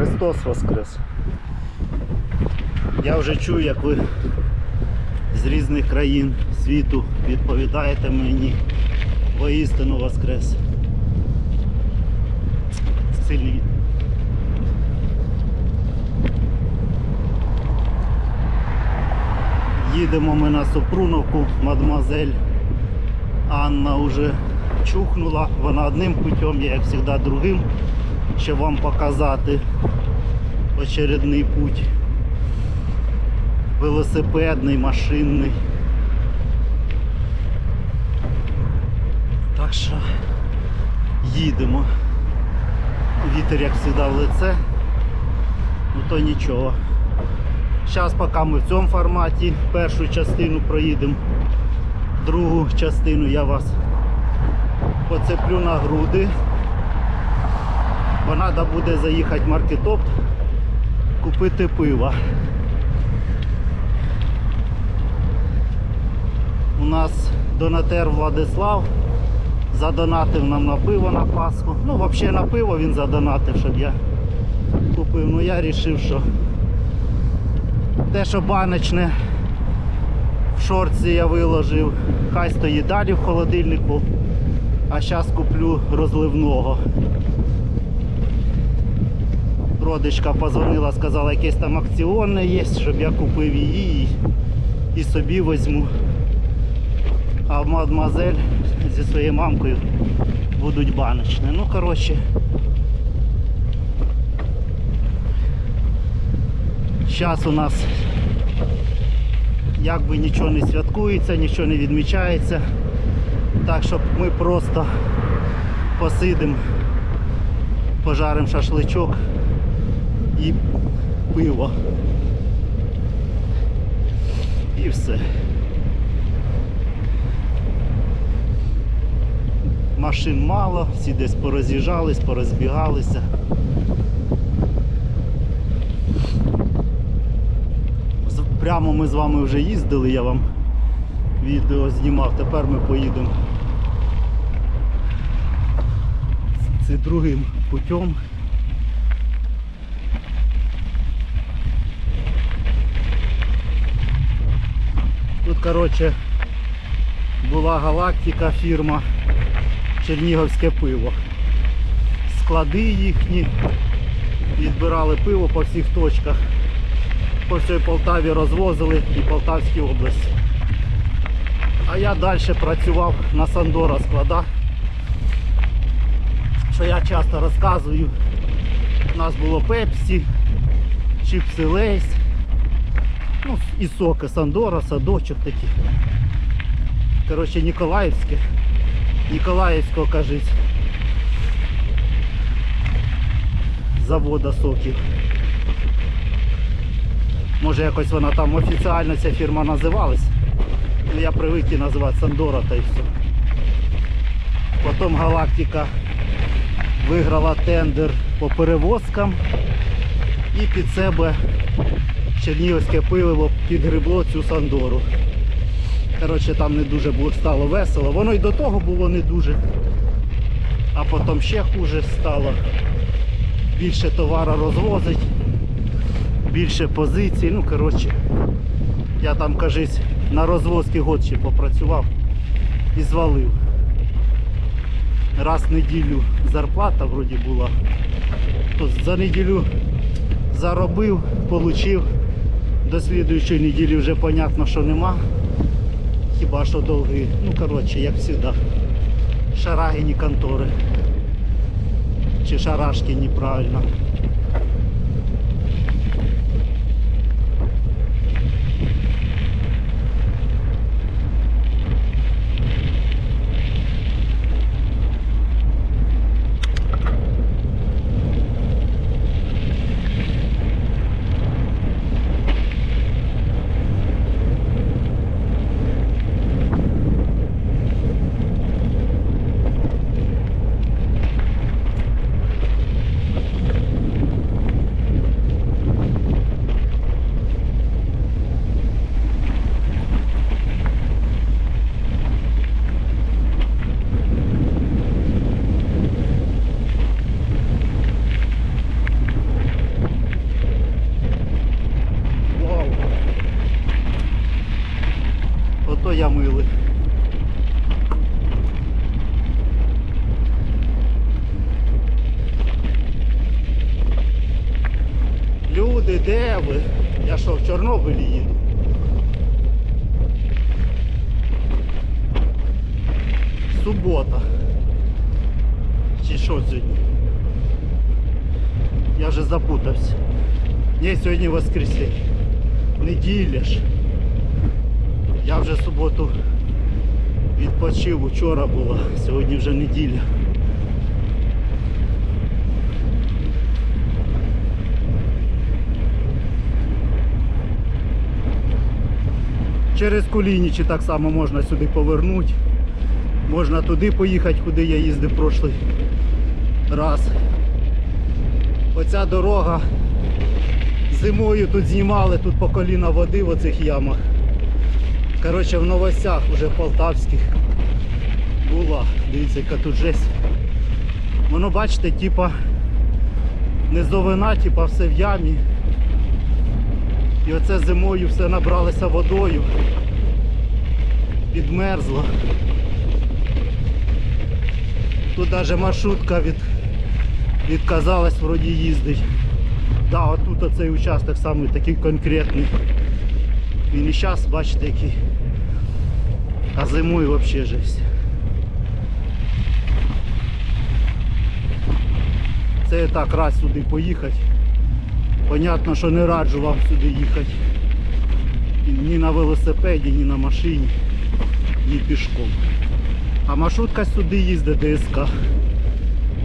Христос Воскрес. Я вже чую, як ви з різних країн світу відповідаєте мені воістину Воскрес. Сильний. Їдемо ми на Супруновку, мадемуазель Анна вже чухнула, вона одним путем, я як завжди другим, щоб вам показати очередний путь. Велосипедний, машинний. Так що їдемо. Вітер як завжди в лице, ну то нічого. Зараз поки ми в цьому форматі першу частину проїдемо, другу частину я вас поцеплю на груди. Бо треба буде заїхати в маркетоп, купити пива. У нас донатер Владислав задонатив нам на пиво на Пасху. Ну, взагалі на пиво він задонатив, щоб я купив. Ну я вирішив, що те, що баночне в шорці я виложив, хай стоїть далі в холодильнику, а зараз куплю розливного. Родичка позвонила, сказала, якесь там акціонне є, щоб я купив її і, собі візьму. А мадемуазель зі своєю мамкою будуть баночні. Ну, коротше. Зараз у нас якби нічого не святкується, нічого не відмічається. Так що ми просто посидимо, пожаримо шашличок і пиво. І все. Машин мало, всі десь пороз'їжджались, порозбігалися. Прямо ми з вами вже їздили, я вам відео знімав, тепер ми поїдемо це другим путем. Коротше, була галактика фірма Чернігівське пиво. Склади їхні, відбирали пиво по всіх точках. По всій Полтаві розвозили і Полтавській області. А я далі працював на Сандора складах. Що я часто розказую. У нас було пепсі, чіпси лейс, ну і соки Сандора, садочок такі. Коротше, Ніколаївське. Ніколаївського, кажуть, завода соків. Може якось вона там офіціально ця фірма називалась. Ну, я привик її називати Сандора та й все. Потім Галактика виграла тендер по перевозкам і під себе Чернігівське пиво підгребло цю Сандору. Коротше, там не дуже було, стало весело. Воно й до того було не дуже. А потім ще хуже стало. Більше товару розвозить, більше позицій. Ну, коротше, я там, кажись, на розвозки год ще попрацював і звалив. Раз в неділю зарплата вроді була. То за неділю заробив, отримав. До слідуючої неділі вже понятно, що нема. Хіба що довгі. Ну, коротше, як завжди. Шарагіні контори. Чи шарашки правильно. Субота. Чи що сьогодні? Я вже запутався. Ні, сьогодні воскресенье. Неділя ж. Я вже суботу відпочив, вчора була, сьогодні вже неділя. Через Кулінічі так само можна сюди повернути. Можна туди поїхати, куди я їздив прошлий раз. Оця дорога зимою тут знімали, тут по коліна води в оцих ямах. Коротше, в новостях уже полтавських була. Дивіться, яка тут жесть. Воно, бачите, типа низовина, типа все в ямі. І оце зимою все набралося водою. Підмерзло. Тут навіть маршрутка від, відказалась вроді їздить. Да, отут оцей участок самий такий конкретний. Він і зараз, бачите, який. А зимою взагалі жесть. Це я так раз сюди поїхати. Понятно, що не раджу вам сюди їхати. Ні на велосипеді, ні на машині, ні пішком. А маршрутка сюди їздить ДСК.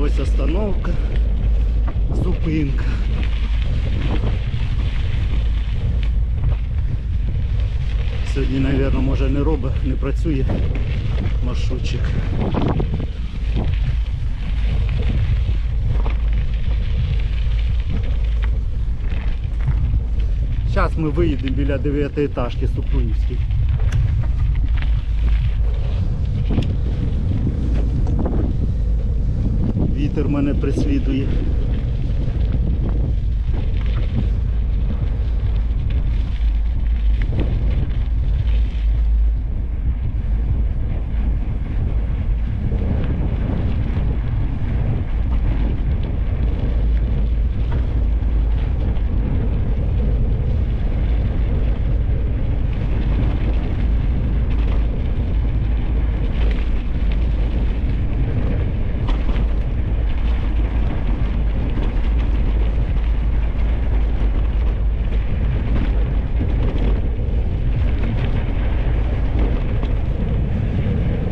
Ось остановка, зупинка. Сьогодні, мабуть, може не робить, не працює маршрутчик. Зараз ми виїдемо біля 9 етажки Супрунівській. Вітер мене преслідує.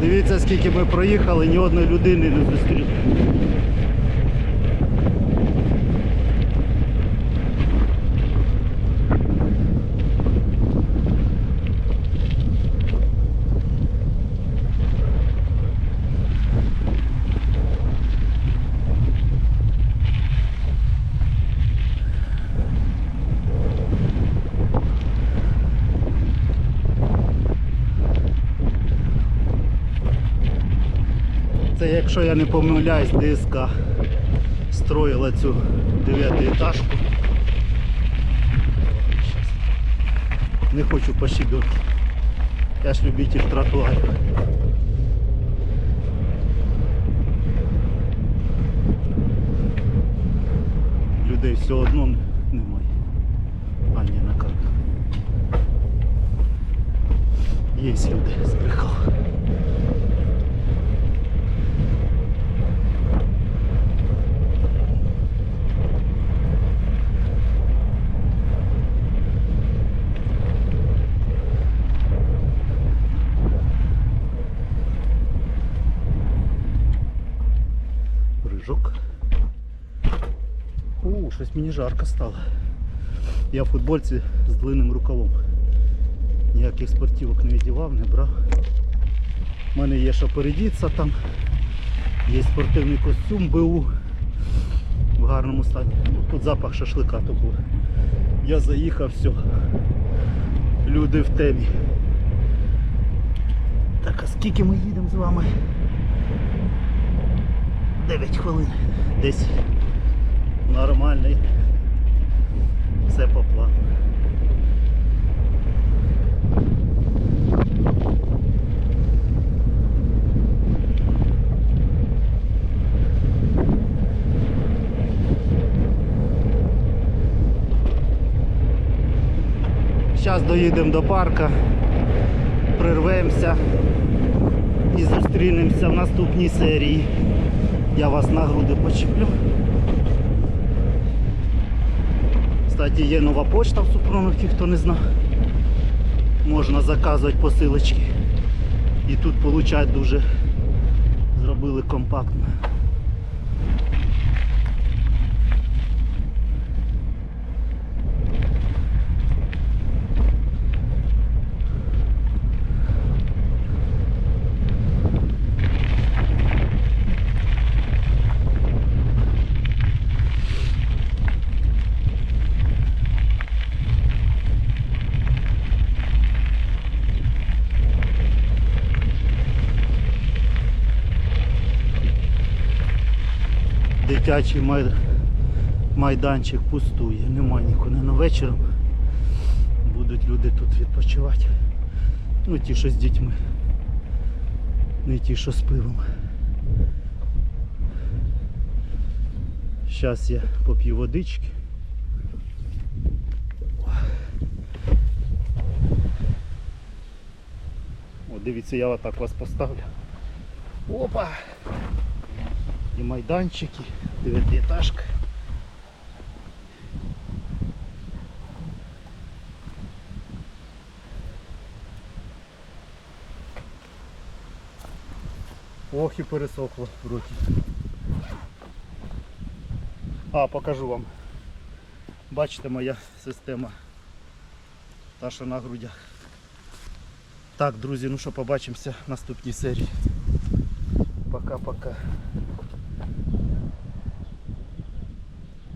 Дивіться, скільки ми проїхали, ні одної людини не зустріли. Якщо я не помиляюсь, ДСК строїла цю дев'ятиэтажку. Не хочу пощебати. Я ж любитель тротуарів. Людей все одно немає. А ні, на карту. Є люди, збрехав. Рижок. У, щось мені жарко стало. Я в футбольці з длинним рукавом. Ніяких спортивок не віддівав, не брав. У мене є що передіться там. Є спортивний костюм БУ в гарному стані. Ну, Тут запах шашлика такого. Я заїхав, все. Люди в темі. Так, а скільки ми їдемо з вами? 9 хвилин. Десь нормальний. Все по плану. зараз доїдемо до парка, прирвемося і зустрінемося в наступній серії. Я вас на груди почеплю. Кстати, є нова почта в Супруновці, хто не знав. Можна заказувати посилочки. І тут получать дуже зробили компактно. Дитячий май... майданчик пустує, нема нікого. На вечором будуть люди тут відпочивати. Ну ті, що з дітьми. Не ті, що з пивом. Зараз я поп'ю водички. О, дивіться, я отак вас поставлю. Опа! І майданчики, дев'ятиэтажка. Ох і пересохло в роті. А, покажу вам. Бачите, моя система. Та, що на грудях. Так, друзі, ну що, побачимося в наступній серії. Пока-пока.